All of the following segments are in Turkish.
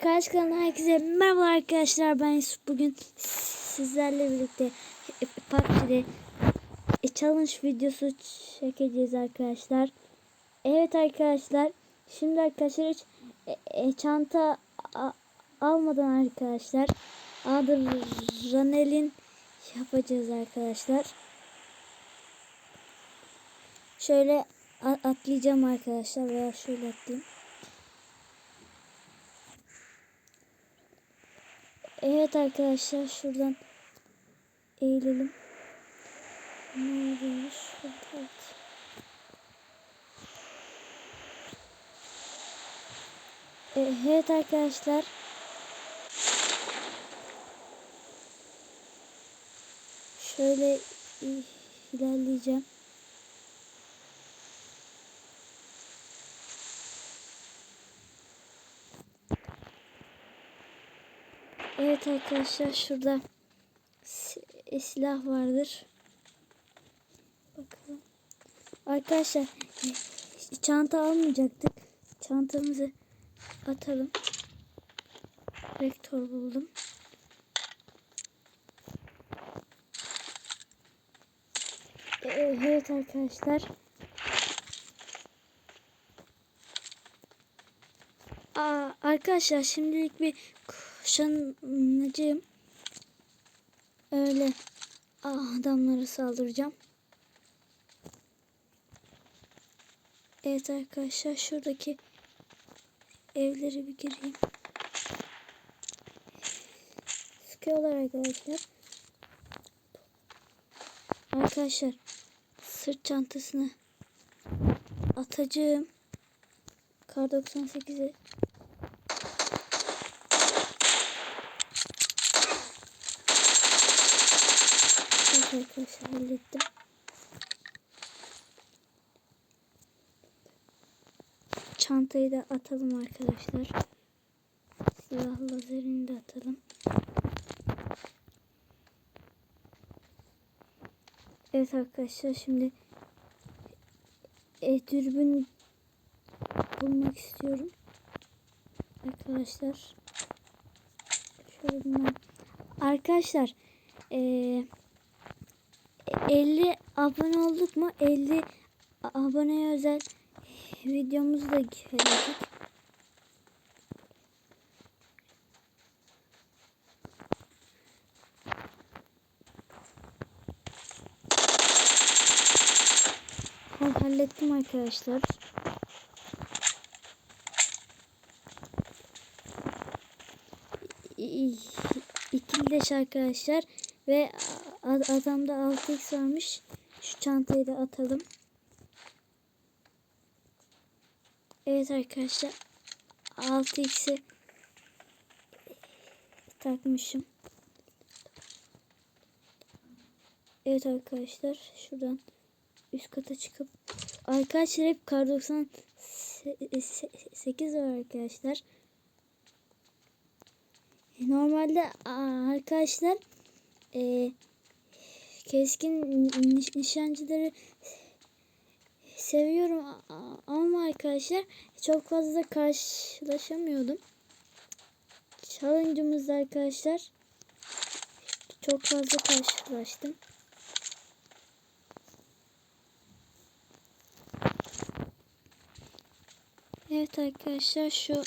Arkadaş kanalına herkese merhaba arkadaşlar ben Yusuf bugün sizlerle birlikte PUBG'de e, challenge videosu çekeceğiz arkadaşlar. Evet arkadaşlar şimdi arkadaşlar hiç e, e, çanta almadan arkadaşlar adrenalin yapacağız arkadaşlar. Şöyle atlayacağım arkadaşlar veya şöyle atlayayım. Evet arkadaşlar şuradan eğilelim. Nerede? Şurada. Evet. Evet arkadaşlar. Şöyle ilerleyeceğim. Evet arkadaşlar şurada silah vardır. Bakalım. Arkadaşlar çanta almayacaktık. Çantamızı atalım. Vektör buldum. Evet arkadaşlar. Aa, arkadaşlar şimdilik bir kuşanacağım. Öyle adamlara saldıracağım. Evet arkadaşlar şuradaki evleri bir gireyim. Sıkıyorlar arkadaşlar. Arkadaşlar sırt çantasını atacağım. Kar 98'e Evet arkadaşlar hallettim. Çantayı da atalım arkadaşlar. Silah lazerini de atalım. Evet arkadaşlar şimdi e, dürbün bulmak istiyorum. Arkadaşlar şöyle bundan. Arkadaşlar eee 50 abone olduk mu? 50 aboneye özel videomuzu da gelecek. Hallettim arkadaşlar. İkili arkadaşlar ve adamda 6x varmış. Şu çantayı da atalım. Evet arkadaşlar 6x'i takmışım. Evet arkadaşlar şuradan üst kata çıkıp arkadaşlar hep kar 98 var arkadaşlar. Normalde arkadaşlar e, keskin niş nişancıları seviyorum ama arkadaşlar çok fazla karşılaşamıyordum. Challenge'ımızda arkadaşlar çok fazla karşılaştım. Evet arkadaşlar şu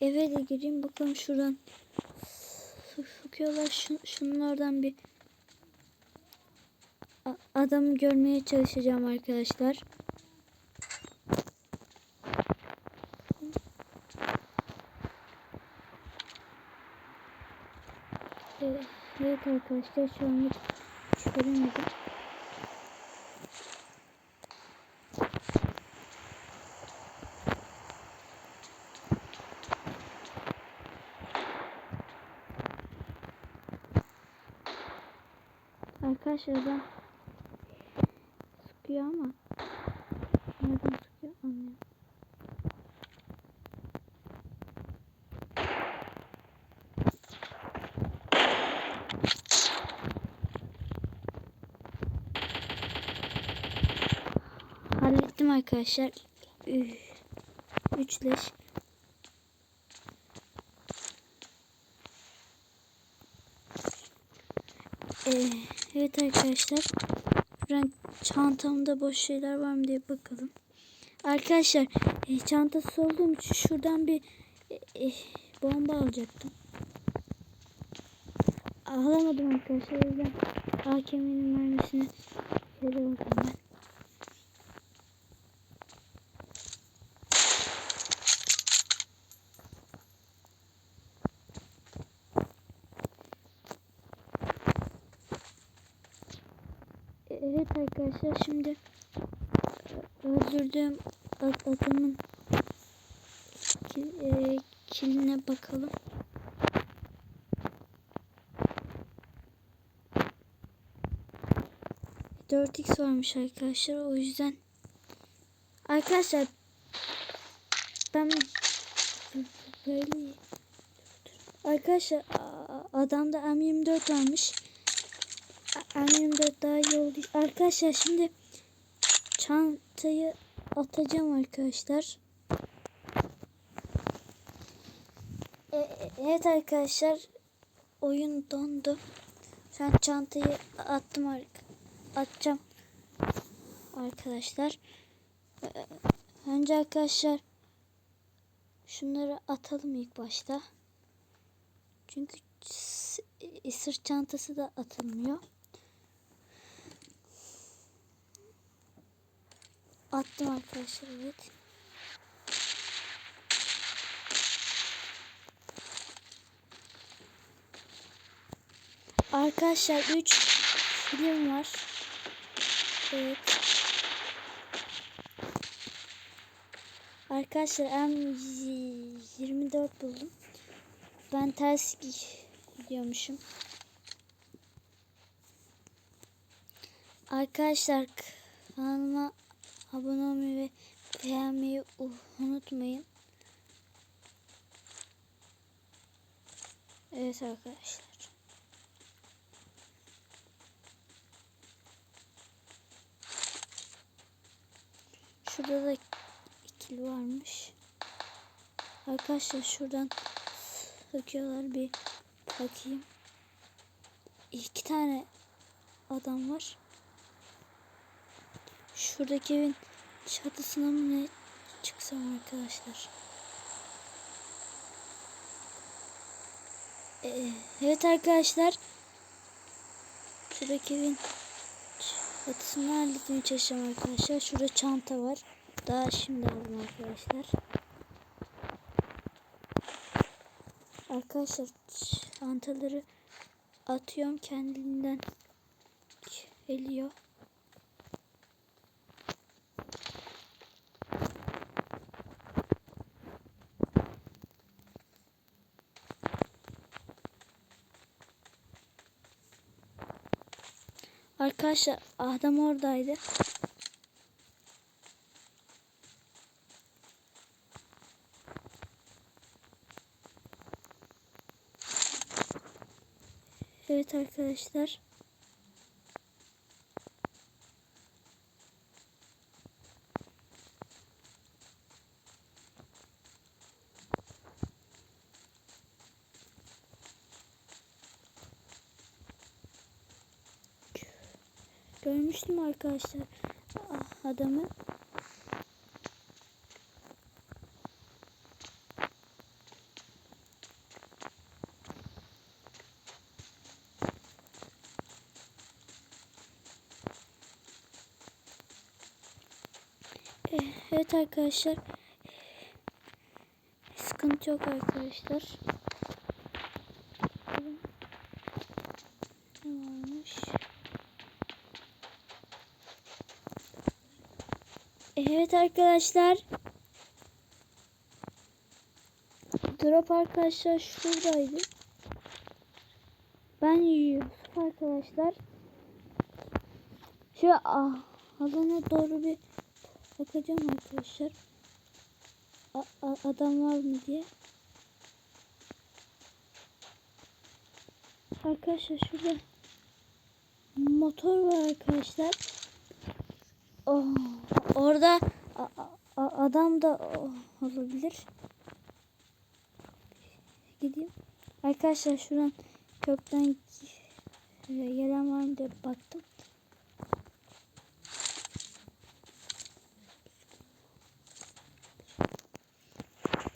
eve de gireyim bakalım şuradan sıkıyorlar Şun, şunlardan bir adamı görmeye çalışacağım arkadaşlar. Evet, evet arkadaşlar şu an çıkaramadım. Arkadaşlar ben arkadaşlar. Üçleş. Ee, evet arkadaşlar. Ben çantamda boş şeyler var mı diye bakalım. Arkadaşlar e, çantası olduğum için şuradan bir e, e, bomba alacaktım. Alamadım arkadaşlar. O yüzden AKM'nin mermisini şöyle bakalım ben. Evet arkadaşlar şimdi e, öldürdüğüm ad- adamın e, kiline bakalım. Dört x varmış arkadaşlar o yüzden arkadaşlar ben böyle arkadaşlar adamda M24 varmış. M24 daha iyi oldu. Arkadaşlar şimdi çantayı atacağım arkadaşlar. E, e, evet arkadaşlar oyun dondu. Şu an çantayı attım atacağım arkadaşlar. E, Önce arkadaşlar şunları atalım ilk başta. Çünkü sırt çantası da atılmıyor. Attım arkadaşlar evet. Arkadaşlar 3 film var. Evet. Arkadaşlar M24 buldum. Ben ters gidiyormuşum. Arkadaşlar kanalıma abone olmayı ve beğenmeyi unutmayın. Evet arkadaşlar. Şurada da ikili varmış. Arkadaşlar şuradan sıkıyorlar bir bakayım. İki tane adam var. Şuradaki evin çatısına mı ne çıksam arkadaşlar. Ee, evet arkadaşlar. Şuradaki evin çatısını halletmeye çalışacağım arkadaşlar. Şurada çanta var. Daha şimdi aldım arkadaşlar. Arkadaşlar çantaları atıyorum kendinden geliyor. Arkadaşlar adam oradaydı. Evet arkadaşlar. Arkadaşlar ah, adamı. Eh, Evet arkadaşlar. Sıkıntı yok arkadaşlar. Ne varmış? Evet arkadaşlar. Drop arkadaşlar şuradaydı. Ben Yusuf arkadaşlar. Şu ah, doğru bir bakacağım arkadaşlar. A- adam var mı diye. Arkadaşlar şurada motor var arkadaşlar. Oh, orada adam da olabilir. Gideyim. Arkadaşlar şuradan Ee, gelen var mı diye baktım.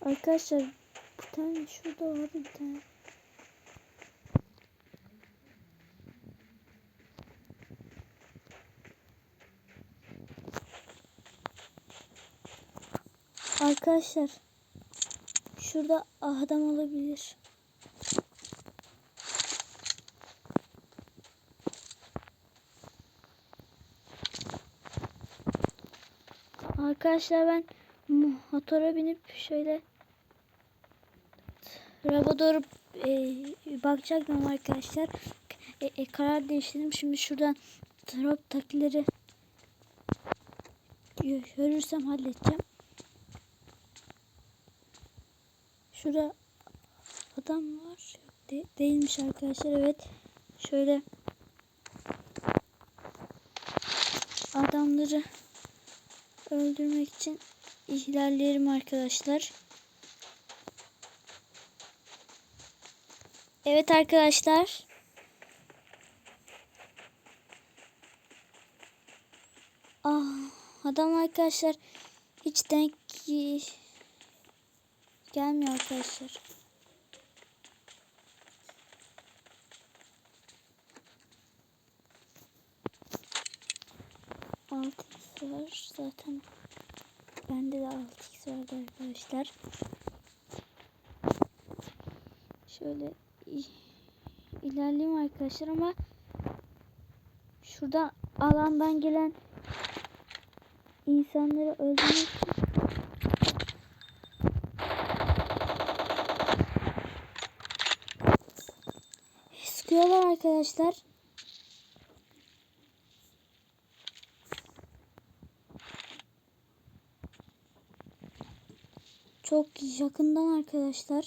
Arkadaşlar bir tane şurada var bir tane. Arkadaşlar şurada adam olabilir. Arkadaşlar ben motora binip şöyle Raba doğru e, bakacaktım arkadaşlar. E, e, karar değiştirdim. Şimdi şuradan drop takileri görürsem halledeceğim. Şurada adam var. De, değilmiş arkadaşlar. Evet. Şöyle adamları öldürmek için ilerleyelim arkadaşlar. Evet arkadaşlar. Ah, adam arkadaşlar hiç denk gelmiyor arkadaşlar. Altı var zaten. Bende de 6x vardı arkadaşlar. Şöyle ilerleyeyim arkadaşlar ama şurada alandan gelen insanları öldürmek için sıkıyorlar arkadaşlar. Çok yakından arkadaşlar.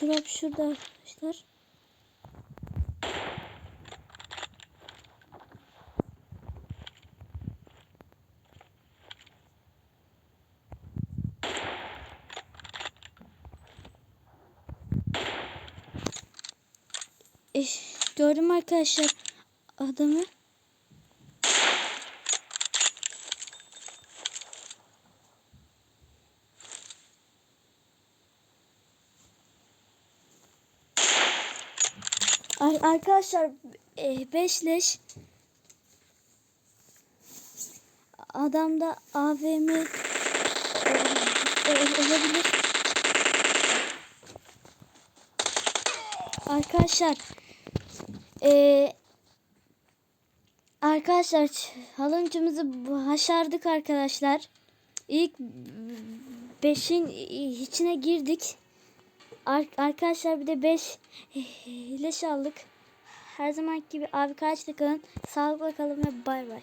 Drop şurada arkadaşlar. E, gördüm arkadaşlar adamı. Ar- Arkadaşlar 5 leş adamda AVM e, e, olabilir. Arkadaşlar e, arkadaşlar challenge'ımızı başardık arkadaşlar. İlk 5'in içine girdik. Ar arkadaşlar bir de 5 leş aldık. Her zaman gibi abi kaçta kalın. Sağlıkla kalın ve bay bay.